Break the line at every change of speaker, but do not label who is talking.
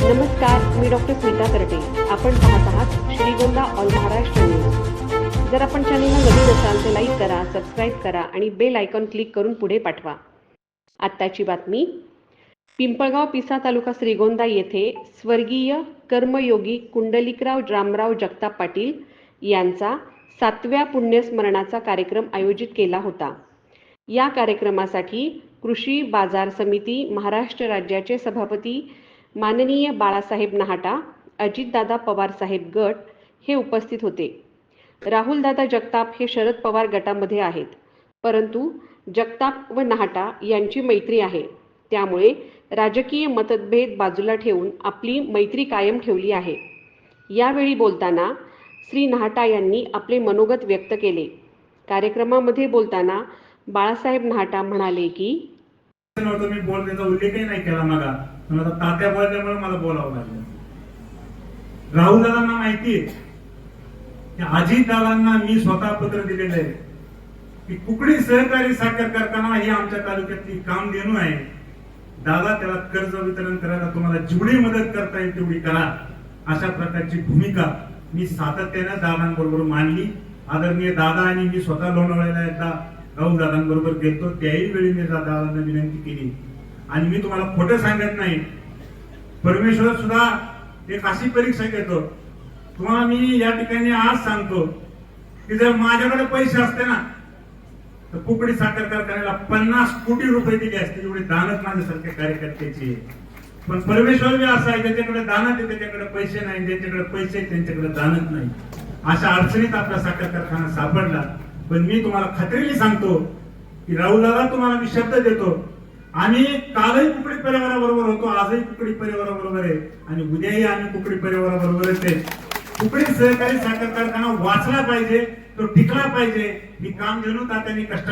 नमस्कार मी डॉक्टर स्मिता करटे. आपण पाहत आहात श्रीगोंदा ऑल महाराष्ट्र न्यूज. जर आपण चॅनलला नवीन असाल तर लाईक करा सबस्क्राईब करा आणि बेल आयकॉन क्लिक करून पुढे पाठवा. आत्ताची बातमी. पिंपळगाव पिसा तालुका श्रीगोंदा येथे स्वर्गीय कर्मयोगी कुंडलिकराव रामराव जगताप पाटील यांचा सातव्या पुण्यस्मरणाचा कार्यक्रम आयोजित केला होता. या कार्यक्रमासाठी कृषी बाजार समिती महाराष्ट्र राज्याचे सभापती माननीय बाळासाहेब नहाटा अजितदादा पवारसाहेब गट हे उपस्थित होते. राहुलदादा जगताप हे शरद पवार गटामध्ये आहेत. परंतु जगताप व नहाटा यांची मैत्री आहे. त्यामुळे राजकीय मतभेद बाजूला ठेवून आपली मैत्री कायम ठेवली आहे. यावेळी बोलताना श्री नहाटा यांनी आपले मनोगत व्यक्त केले. कार्यक्रमामध्ये बोलताना बाळासाहेब नहाटा म्हणाले की
नव्हतं मी बोल त्यांचा उल्लेखही नाही केला मला. पण आता तात्या बोलल्यामुळे मला बोलावं लागलं. राहुल दादांना माहितीये की अजित दादांना मी स्वतः पत्र दिलेलं आहे की कुकडी सहकारी साखर कारखाना ही आमच्या तालुक्यातली काम देणू आहे. दादा त्याला कर्ज वितरण करायला तुम्हाला जेवढी मदत करता येईल तेवढी करा. अशा प्रकारची भूमिका मी सातत्याने दादांबरोबर मांडली. आदरणीय दादा आणि मी स्वतः लोणावळ्याला एकदा राहुल दादांबरोबर गेलतो त्याही वेळी मी दादा दादांना विनंती केली. आणि मी तुम्हाला खोटं सांगत नाही. परमेश्वर सुद्धा एक अशी परीक्षा घेतो. तुम्हाला मी या ठिकाणी आज सांगतो की जर माझ्याकडे पैसे असते ना तर कुकडी साखर कारखान्याला पन्नास कोटी रुपये दिले असते. एवढी दानच माझ्यासारख्या कार्यकर्त्याची पण परमेश्वर बी असा आहे ज्याच्याकडे दानत आहे त्याच्याकडे पैसे नाही ज्याच्याकडे पैसे आहेत, त्यांच्याकडे दानच नाही. अशा अडचणीत आपला साखर कारखाना सापडला. पण मी तुम्हाला खात्रीने सांगतो की राहुल दादा तुम्हाला मी शब्द देतो. आम्ही कालही कुकडी परिवाराबरोबर होतो आजही कुकडी परिवाराबरोबर आहे. आणि उद्याही आम्ही कुकडी परिवाराबरोबरच आहे. कुकडी सहकारी साखर कारखाना वाचला पाहिजे तो टिकला पाहिजे. ही काम जणू तात्यांनी कष्ट